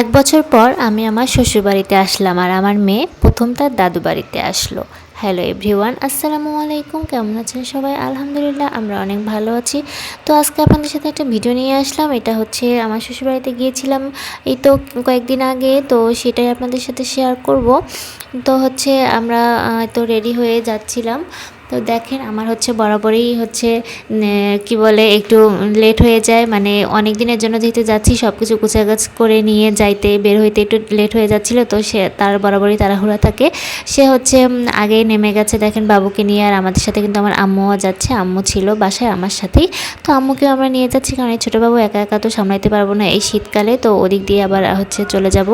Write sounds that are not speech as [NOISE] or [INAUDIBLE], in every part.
এক বছর পর আমি আমার শ্বশুরবাড়িতে আসলাম আর আমার মেয়ে প্রথম তার দাদু বাড়িতে আসলো। হ্যালো এভরিওয়ান আসসালামু আলাইকুম। কেমন আছেন সবাই? আলহামদুলিল্লাহ, আমরা অনেক ভালো আছি। তো আজকে আপনাদের সাথে একটা ভিডিও নিয়ে আসলাম। এটা হচ্ছে আমার শ্বশুরবাড়িতে গিয়েছিলাম এই তো কয়েকদিন আগে, তো সেটাই আপনাদের সাথে শেয়ার করব। তো হচ্ছে আমরা তো রেডি হয়ে যাচ্ছিলাম। তো দেখেন আমার হচ্ছে বরাবরই হচ্ছে কি বলে, একটু লেট হয়ে যায়। মানে অনেক দিনের জন্য যেহেতু যাচ্ছি সব কিছু গুছাগাছ করে নিয়ে যাইতে, বের হইতে একটু লেট হয়ে যাচ্ছিল। তো সে, তার বরাবরই তাড়াহুড়া থাকে। সে হচ্ছে আগেই নেমে গেছে দেখেন বাবুকে নিয়ে। আর আমাদের সাথে কিন্তু আমার আম্মুও যাচ্ছে। আম্মু ছিল বাসায়, আমার সাথেই। তো আম্মুকেও আমরা নিয়ে যাচ্ছি কারণ এই ছোটো বাবু একা একা তো সামলাইতে পারব না এই শীতকালে। তো ওদিক দিয়ে আবার হচ্ছে চলে যাব।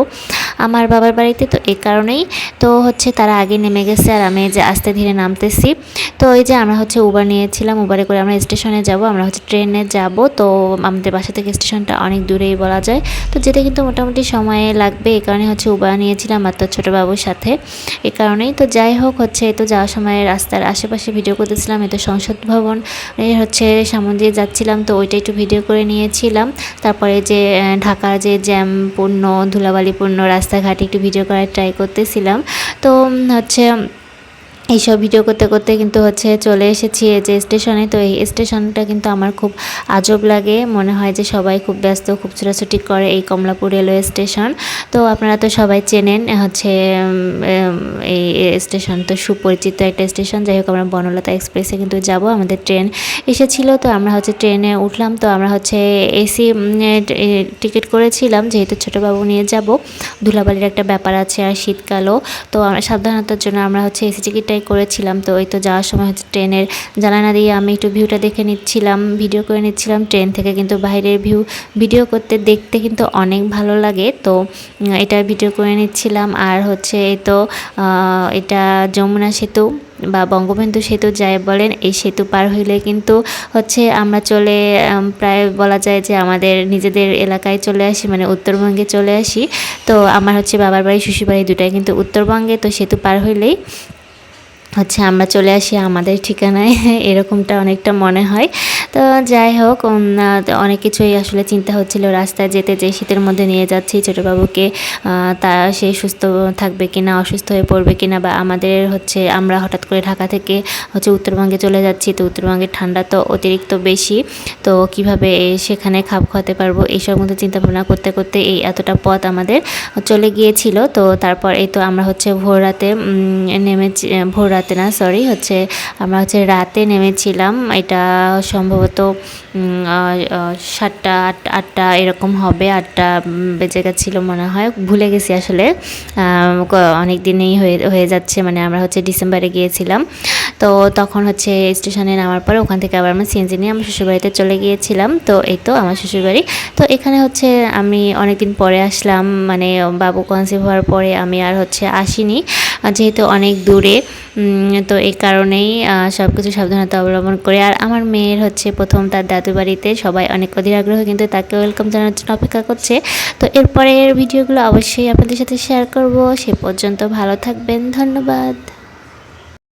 আমার বাবার বাড়িতে তো এ কারণেই। তো হচ্ছে তারা আগে নেমে গেছে আর আমি যে আস্তে ধীরে নামতেছি। তো এই যে আমরা হচ্ছে উবার নিয়েছিলাম উবারে করে আমরা স্টেশনে যাব, আমরা হচ্ছে ট্রেনে যাব। তো আমাদের বাসা থেকে স্টেশনটা অনেক দূরেই বলা যায়। তো যেতে কিন্তু মোটামুটি সময় লাগবে, এই কারণে হচ্ছে উবার নিয়েছিলাম আর তো ছোটো বাবুর সাথে। এই কারণেই তো যাই হোক, হচ্ছে তো যাওয়ার সময় রাস্তার আশেপাশে ভিডিও করতেছিলাম, এই তো সংসদ ভবন হচ্ছে সামন দিয়ে যাচ্ছিলাম। তো ওইটা একটু ভিডিও করে নিয়েছিলাম। তারপরে যে ঢাকার যে জ্যামপূর্ণ ধুলাবালিপূর্ণ রাস্তাঘাট একটু ভিডিও করার ট্রাই করতেছিলাম। তো উম, হচ্ছে এইসব ভিডিও করতে করতে কিন্তু হচ্ছে চলে এসেছি এই যে স্টেশনে। তো এই স্টেশনটা কিন্তু আমার খুব আজব লাগে। মনে হয় যে সবাই খুব ব্যস্ত, খুব ছোটাছুটি করে এই কমলাপুর রেলওয়ে স্টেশন। তো আপনারা তো সবাই চেনেন হচ্ছে এই স্টেশন তো সুপরিচিত একটা স্টেশন। যাই হোক, আমরা বনলতা এক্সপ্রেসে কিন্তু যাব। আমাদের ট্রেন এসেছিল, তো আমরা হচ্ছে ট্রেনে উঠলাম। তো আমরা হচ্ছে এসি টিকিট করেছিলাম। যেহেতু ছোটোবাবু নিয়ে যাব, ধুলাবালির একটা ব্যাপার আছে আর শীতকালও। তো সাবধানতার জন্য আমরা হচ্ছে এসি টিকিটটাই করেছিলাম, তো ওই তো যাওয়ার সময় হচ্ছে ট্রেনের জানালা দিয়ে আমি একটু ভিউটা দেখে নিচ্ছিলাম ভিডিও করে নিচ্ছিলাম। ট্রেন থেকে কিন্তু বাইরের ভিউ ভিডিও করতে, দেখতে কিন্তু অনেক ভালো লাগে। তো এটা ভিডিও করে নিচ্ছিলাম। আর হচ্ছে এই তো এটা যমুনা সেতু বা বঙ্গবন্ধু সেতু যাই বলেন, এই সেতু পার হইলে কিন্তু হচ্ছে আমরা চলে প্রায় বলা যায় যে আমাদের নিজেদের এলাকায় চলে আসি মানে উত্তরবঙ্গে চলে আসি। তো আমার হচ্ছে বাবার বাড়ি শ্বশুর বাড়ি দুটাই কিন্তু উত্তরবঙ্গে, তো সেতু পার হইলেই হচ্ছে আমরা চলে আসি আমাদের ঠিকানায়। [LAUGHS] এরকমটা অনেকটা মনে হয়। তো যাই হোক অনেক কিছুই আসলে চিন্তা হচ্ছিল। রাস্তায় যেতে, যে শীতের মধ্যে নিয়ে যাচ্ছি, ছোটোবাবুকে তা সে সুস্থ থাকবে কিনা, অসুস্থ হয়ে পড়বে কিনা, বা আমাদের হচ্ছে, আমরা হঠাৎ করে ঢাকা থেকে হচ্ছে উত্তরবঙ্গে চলে যাচ্ছি, তো উত্তরবঙ্গের ঠান্ডা তো অতিরিক্ত বেশি। তো কীভাবে সেখানে খাপ খাওয়াতে পারব? এইসব মধ্যে চিন্তা ভাবনা করতে করতে এই এতটা পথ আমাদের চলে গিয়েছিল। তো তারপর এই তো আমরা হচ্ছে ভোর রাতে নেমেছি ভোর রাতে না সরি হচ্ছে আমরা হচ্ছে রাতে নেমেছিলাম। এটা সম্ভবত সাতটা, আট, আটটা এরকম হবে, আটটা বেজে গেছিল মনে হয়। ভুলে গেছি আসলে। অনেক দিনেই হয়ে হয়ে যাচ্ছে মানে আমরা হচ্ছে ডিসেম্বরে গিয়েছিলাম। তো তখন হচ্ছে স্টেশনে নামার পরে ওখান থেকে আবার আমরা সিএনজি নিয়ে আমার শ্বশুরবাড়িতে চলে গিয়েছিলাম। তো এই তো আমার শ্বশুরবাড়ি। তো এখানে হচ্ছে আমি অনেকদিন পরে আসলাম মানে বাবু কনসিভ হওয়ার পরে আমি আর হচ্ছে আসিনি। যেহেতু অনেক দূরে তো এই কারণেই সব কিছু সাবধানতা অবলম্বন করে। আর আমার মেয়ের হচ্ছে প্রথম তার দাদু বাড়িতে, সবাই অনেক অধীর আগ্রহ, কিন্তু তাকে ওয়েলকাম জানার জন্য অপেক্ষা করছে। তো এরপরের ভিডিওগুলো অবশ্যই আপনাদের সাথে শেয়ার করব। সে পর্যন্ত ভালো থাকবেন, ধন্যবাদ।